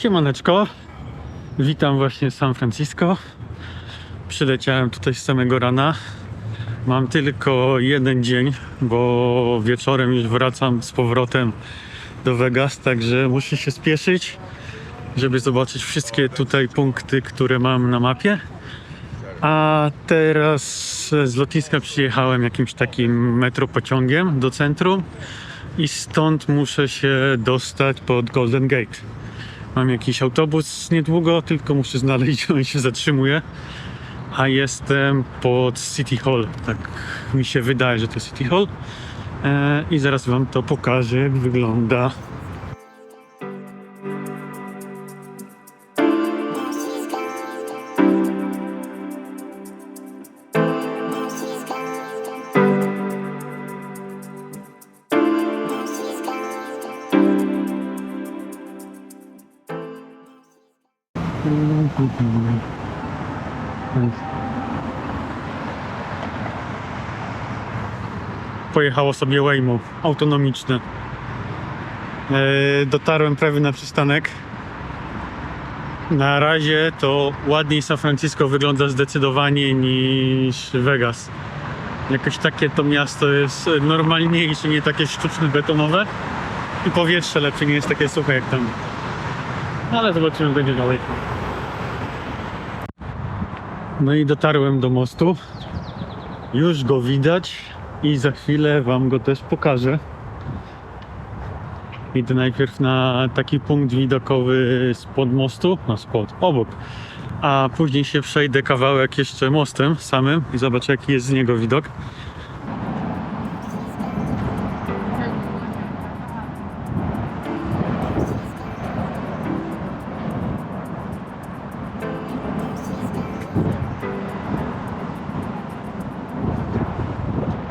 Siemaneczko, witam właśnie z San Francisco. Przyleciałem tutaj z samego rana. Mam tylko jeden dzień, bo wieczorem już wracam z powrotem do Vegas, także muszę się spieszyć, żeby zobaczyć wszystkie tutaj punkty, które mam na mapie. A teraz z lotniska przyjechałem jakimś takim metropociągiem do centrum i stąd muszę się dostać pod Golden Gate. Mam jakiś autobus niedługo, tylko muszę znaleźć, gdzie on się zatrzymuje. A jestem pod City Hall. Tak mi się wydaje, że to City Hall. E, I zaraz wam to pokażę, jak wygląda. Pojechało sobie Waymo autonomiczne. E, dotarłem prawie na przystanek. Na razie to ładniej San Francisco wygląda zdecydowanie niż Vegas. Jakoś takie to miasto jest normalniejsze, nie takie sztuczne, betonowe. I powietrze lepsze, nie jest takie suche jak tam. Ale zobaczymy, będzie dalej. No i dotarłem do mostu. Już go widać i za chwilę Wam go też pokażę. Idę najpierw na taki punkt widokowy spod mostu, no spod, obok, a później się przejdę kawałek jeszcze mostem samym i zobaczę jaki jest z niego widok.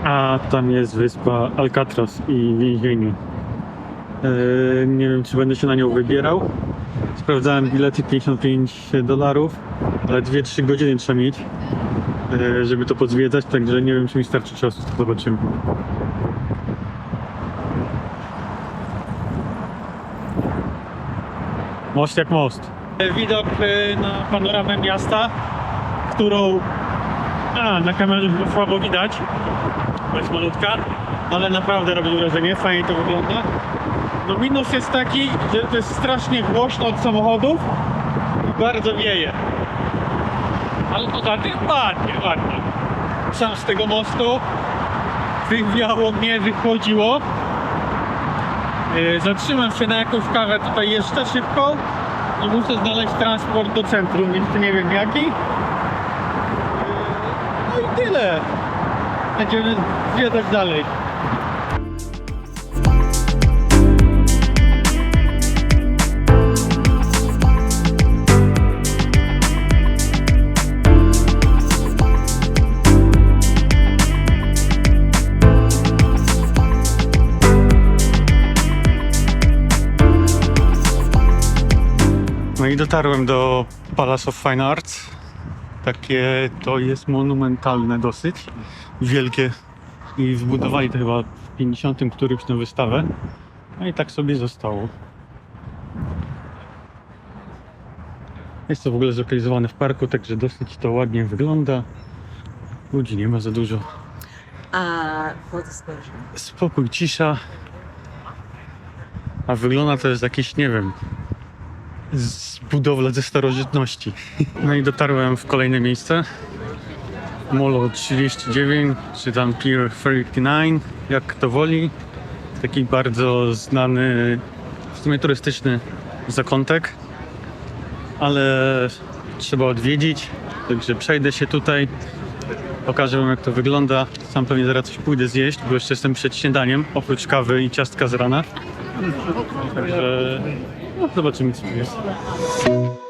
A tam jest wyspa Alcatraz i więzienie. Eee, nie wiem, czy będę się na nią wybierał. Sprawdzałem bilety 55 dolarów, ale 2-3 godziny trzeba mieć, eee, żeby to pozwiedzać, także nie wiem, czy mi starczy czasu. Zobaczymy. Most jak most. Widok e, na panoramę miasta, którą a, na kamerze słabo widać, jest malutka, ale naprawdę robi wrażenie, fajnie to wygląda. No minus jest taki, że to jest strasznie głośno od samochodów i bardzo wieje. Ale poza tym ładnie, ładnie. Sam z tego mostu wywiało mnie, wychodziło. Yy, Zatrzymam się na jakąś kawę tutaj jeszcze szybko i muszę znaleźć transport do centrum, jeszcze nie wiem jaki. No i tyle. Będziemy zwiedzać dalej. No i dotarłem do Palace of Fine Arts. Takie to jest monumentalne dosyć, wielkie i zbudowali to chyba w 50 którymś na wystawę. No i tak sobie zostało. Jest to w ogóle zlokalizowane w parku, także dosyć to ładnie wygląda. Ludzi nie ma za dużo. Uh, full disclosure. Spokój, cisza. A wygląda to jest jakiś, nie wiem, z budowla ze starożytności. No i dotarłem w kolejne miejsce. Molo 39, czy tam Pier 39, jak kto woli. Taki bardzo znany, w sumie turystyczny zakątek, ale trzeba odwiedzić, także przejdę się tutaj, pokażę wam jak to wygląda. Sam pewnie zaraz coś pójdę zjeść, bo jeszcze jestem przed śniadaniem, oprócz kawy i ciastka z rana. Także no, zobaczymy co tu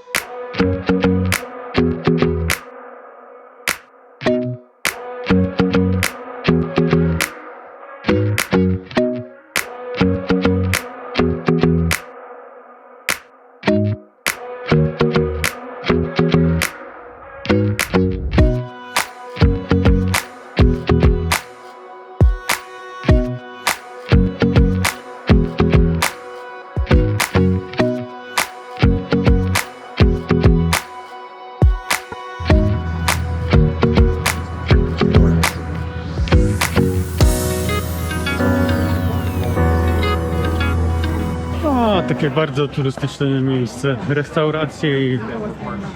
jest. takie bardzo turystyczne miejsce. Restauracje i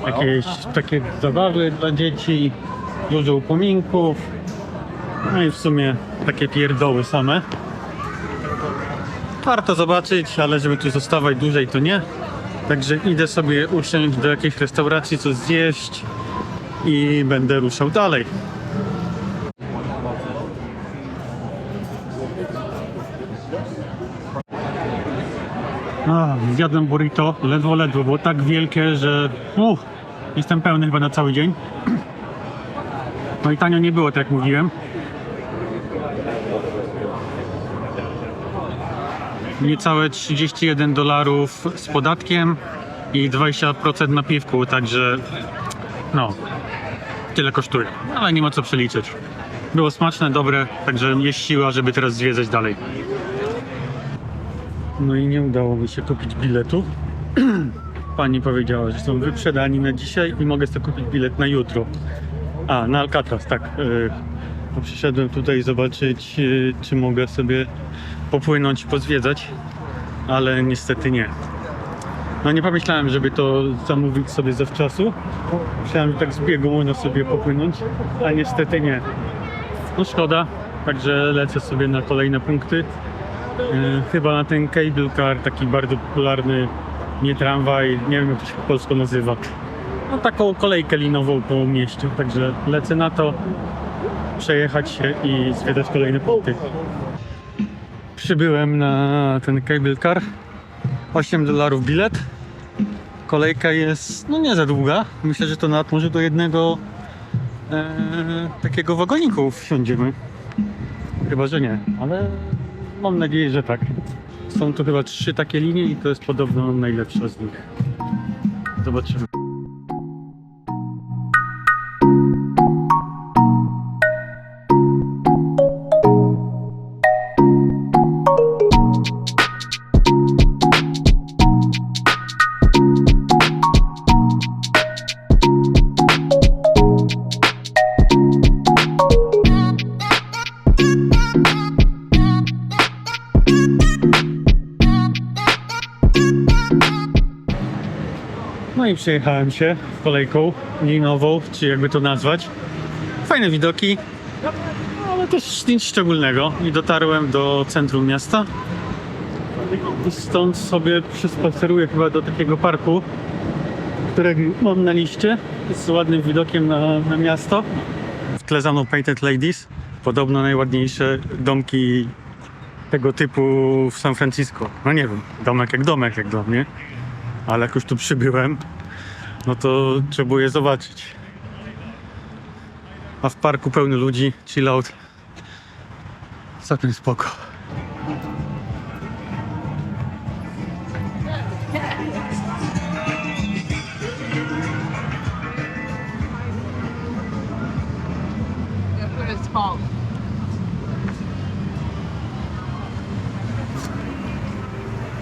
jakieś takie zabawy dla dzieci, dużo upominków. No i w sumie takie pierdoły same. Warto zobaczyć, ale żeby tu zostawać dłużej to nie. Także idę sobie usiąść do jakiejś restauracji, coś zjeść i będę ruszał dalej. Zjadłem burrito, ledwo, ledwo, było tak wielkie, że uff, jestem pełny chyba na cały dzień. No i tanio nie było, tak jak mówiłem. Niecałe 31 dolarów z podatkiem i 20% na piwku, także no, tyle kosztuje. Ale nie ma co przeliczyć. Było smaczne, dobre, także jest siła, żeby teraz zwiedzać dalej. No i nie udało mi się kupić biletu. Pani powiedziała, że są wyprzedani na dzisiaj i mogę sobie kupić bilet na jutro. A, na Alcatraz, tak. Yy, Przyszedłem tutaj zobaczyć, yy, czy mogę sobie popłynąć pozwiedzać, ale niestety nie. No nie pomyślałem, żeby to zamówić sobie zawczasu. Myślałem, że tak z biegu można sobie popłynąć, a niestety nie. No szkoda, także lecę sobie na kolejne punkty. E, chyba na ten cable car, taki bardzo popularny, nie tramwaj, nie wiem jak to się po polsku nazywa. No taką kolejkę linową po mieście, także lecę na to, przejechać się i zwiedzać kolejne punkty. Przybyłem na ten cable car, 8 dolarów bilet. Kolejka jest, no nie za długa, myślę, że to nawet może do jednego e, takiego wagoniku wsiądziemy. Chyba, że nie, ale mam nadzieję, że tak. Są tu chyba trzy takie linie i to jest podobno najlepsza z nich. Zobaczymy. I przejechałem się kolejką linową, czy jakby to nazwać. Fajne widoki, ale też nic szczególnego. I dotarłem do centrum miasta. Stąd sobie przespaceruję chyba do takiego parku, którego mam na liście. Z ładnym widokiem na, na miasto. W tle za mną Painted Ladies. Podobno najładniejsze domki tego typu w San Francisco. No nie wiem, domek jak domek jak dla mnie ale jak już tu przybyłem, no to trzeba zobaczyć. A w parku pełno ludzi, chill out. Całkiem spoko.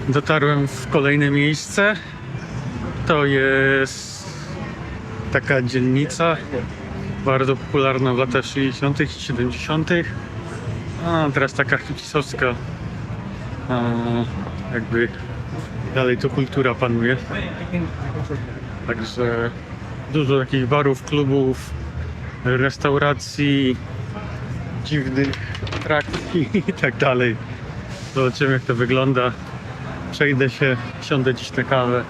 Dotarłem w kolejne miejsce. To jest taka dzielnica bardzo popularna w latach 60. i 70. A teraz taka hipisowska. Jakby dalej to kultura panuje. Także dużo takich barów, klubów, restauracji, dziwnych atrakcji i tak dalej. Zobaczymy jak to wygląda przejdę się, siądę dziś na kawę.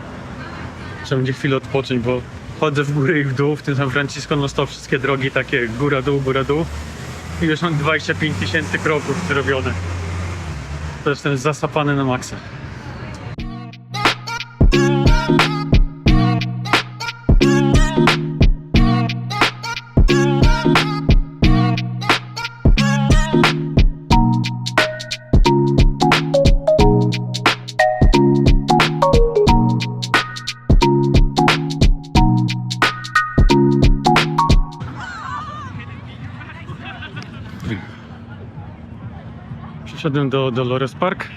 Trzeba będzie chwilę odpocząć, bo chodzę w górę i w dół. W tym San Francisco no wszystkie drogi takie góra-dół, góra-dół. I już mam 25 tysięcy kroków zrobione. To jestem zasapany na maksa. Przyszedłem do Dolores Park.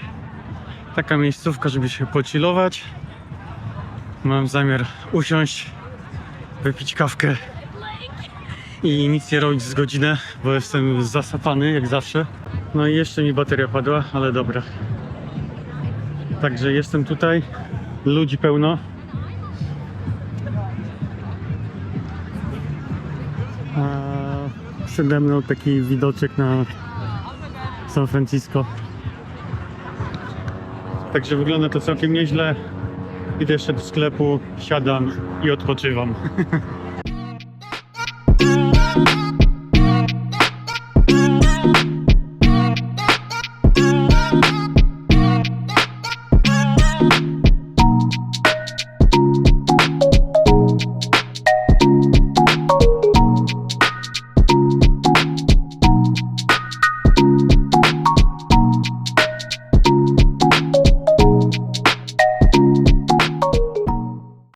Taka miejscówka, żeby się pocilować. Mam zamiar usiąść, wypić kawkę i nic nie robić z godzinę, bo jestem zasapany jak zawsze. No i jeszcze mi bateria padła, ale dobra. Także jestem tutaj, ludzi pełno. A przede mną taki widoczek na San Francisco. Także wygląda to całkiem nieźle. Idę jeszcze do sklepu, siadam i odpoczywam.